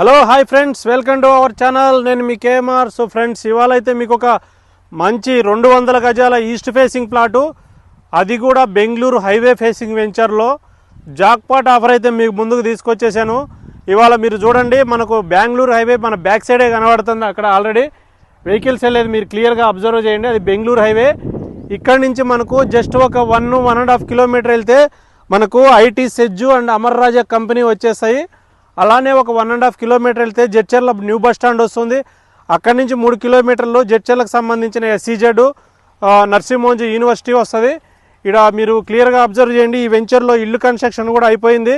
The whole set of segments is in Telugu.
Hello hi friends welcome to our channel నేను మీ కేఎంఆర్ సో ఫ్రెండ్స్ ఇవాళ అయితే మీకు ఒక మంచి రెండు వందల గజాల ఈస్ట్ ఫేసింగ్ ప్లాటు అది కూడా బెంగళూరు హైవే ఫేసింగ్ వెంచర్లో జాక్పాట్ ఆఫర్ అయితే మీకు ముందుకు తీసుకొచ్చేసాను. ఇవాళ మీరు చూడండి మనకు బెంగళూరు హైవే మన బ్యాక్ సైడే కనబడుతుంది అక్కడ ఆల్రెడీ వెహికల్స్ వెళ్ళేది మీరు క్లియర్గా అబ్జర్వ్ చేయండి. అది బెంగళూరు హైవే ఇక్కడ నుంచి మనకు జస్ట్ ఒక one one and half kilometre వెళ్తే మనకు IT SEZ and Amar Raja company వచ్చేస్తాయి. అలానే ఒక వన్ అండ్ హాఫ్ కిలోమీటర్ వెళ్తే జడ్చర్ల న్యూ బస్ స్టాండ్ వస్తుంది. అక్కడి నుంచి మూడు కిలోమీటర్లు జడ్చర్లకు సంబంధించిన ఎస్సీజెడ్ నర్సింహోంజీ యూనివర్సిటీ వస్తుంది. ఇక్కడ మీరు క్లియర్గా అబ్జర్వ్ చేయండి ఈ వెంచర్లో ఇల్లు కన్స్ట్రక్షన్ కూడా అయిపోయింది.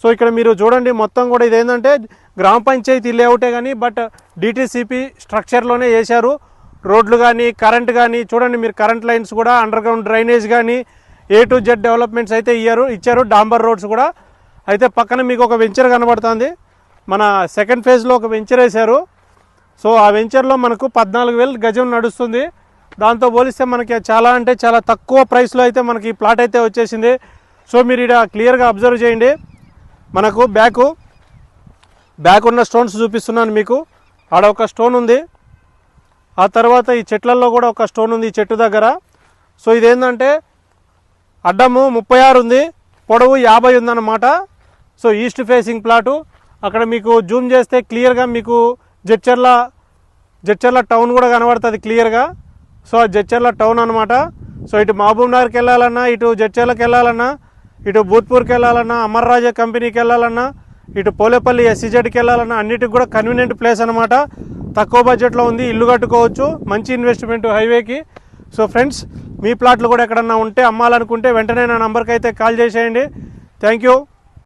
సో ఇక్కడ మీరు చూడండి మొత్తం కూడా ఇదేంటంటే గ్రామ పంచాయతీ లేఅవుటే కానీ బట్ డిటీసీపీ స్ట్రక్చర్లోనే వేశారు రోడ్లు కానీ కరెంట్ కానీ చూడండి మీరు కరెంట్ లైన్స్ కూడా అండర్ గ్రౌండ్ డ్రైనేజ్ కానీ ఏ టు జెడ్ డెవలప్మెంట్స్ అయితే ఇయ్యారు ఇచ్చారు. డాంబర్ రోడ్స్ కూడా అయితే పక్కన మీకు ఒక వెంచర్ కనబడుతుంది. మన సెకండ్ ఫేజ్లో ఒక వెంచర్ వేశారు. సో ఆ వెంచర్లో మనకు పద్నాలుగు వేలు గజం నడుస్తుంది. దాంతో పోలిస్తే మనకి చాలా అంటే చాలా తక్కువ ప్రైస్లో అయితే మనకి ఈ ప్లాట్ అయితే వచ్చేసింది. సో మీరు ఇక్కడ క్లియర్గా అబ్జర్వ్ చేయండి. మనకు బ్యాకు బ్యాక్ ఉన్న స్టోన్స్ చూపిస్తున్నాను మీకు. ఆడ ఒక స్టోన్ ఉంది. ఆ తర్వాత ఈ చెట్లలో కూడా ఒక స్టోన్ ఉంది ఈ చెట్టు దగ్గర. సో ఇదేంటంటే అడ్డము ముప్పై ఆరు ఉంది. పొడవు యాభై ఉందన్నమాట. So east facing plot. అక్కడ మీకు జూమ్ చేస్తే క్లియర్గా మీకు జడ్చర్ల జడ్చర్ల టౌన్ కూడా కనబడుతుంది క్లియర్గా సో ఆ జడ్చర్ల టౌన్ అనమాట సో ఇటు మహబూబ్ నగర్కి వెళ్ళాలన్నా ఇటు జడ్చర్లకు వెళ్ళాలన్నా ఇటు భూత్పూర్కి వెళ్ళాలన్నా అమర్ రాజా కంపెనీకి వెళ్ళాలన్నా ఇటు పోలేపల్లి ఎస్సీజెడ్కి వెళ్ళాలన్నా అన్నిటికి కూడా కన్వీనియంట్ ప్లేస్ అనమాట తక్కువ బడ్జెట్లో ఉంది ఇల్లు కట్టుకోవచ్చు మంచి ఇన్వెస్ట్మెంట్ హైవేకి సో ఫ్రెండ్స్ మీ ప్లాట్లు కూడా ఎక్కడన్నా ఉంటే అమ్మాలనుకుంటే వెంటనే నా నంబర్కి అయితే కాల్ చేసేయండి. Thank you